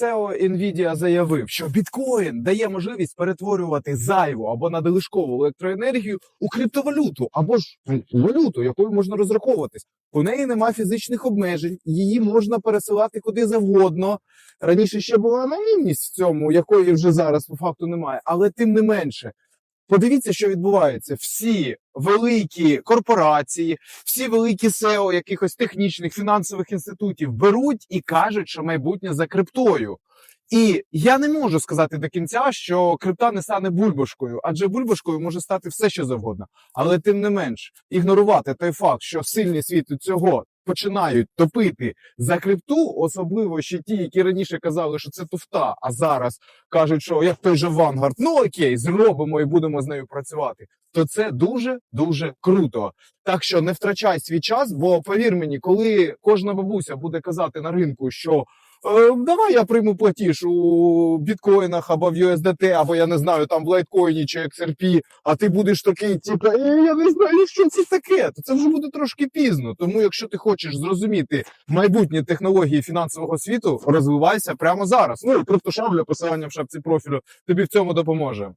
SEO Nvidia заявив, що біткоін дає можливість перетворювати зайву або надлишкову електроенергію у криптовалюту або ж валюту, якою можна розраховуватись. У неї нема фізичних обмежень, її можна пересилати куди завгодно. Раніше ще була наївність в цьому, якої вже зараз по факту немає, але тим не менше. Подивіться, що відбувається. Всі великі корпорації, всі великі SEO якихось технічних фінансових інститутів беруть і кажуть, що майбутнє за криптою. І я не можу сказати до кінця, що крипта не стане бульбашкою, адже бульбашкою може стати все, що завгодно. Але тим не менш, ігнорувати той факт, що сильні світи цього починають топити за крипту, особливо ще ті, які раніше казали, що це туфта, а зараз кажуть, що як той же Вангард, ну окей, зробимо і будемо з нею працювати. То це дуже дуже круто. Так що не втрачай свій час, бо повір мені, коли кожна бабуся буде казати на ринку, що давай я прийму платіж у біткоїнах або в USDT, або я не знаю, там в лайткоїні чи XRP, а ти будеш такий, типу, «Е, я не знаю, що це таке. То це вже буде трошки пізно. Тому, якщо ти хочеш зрозуміти майбутні технології фінансового світу, розвивайся прямо зараз. Ну і криптошабля, посилання в шапці профілю тобі в цьому допоможе.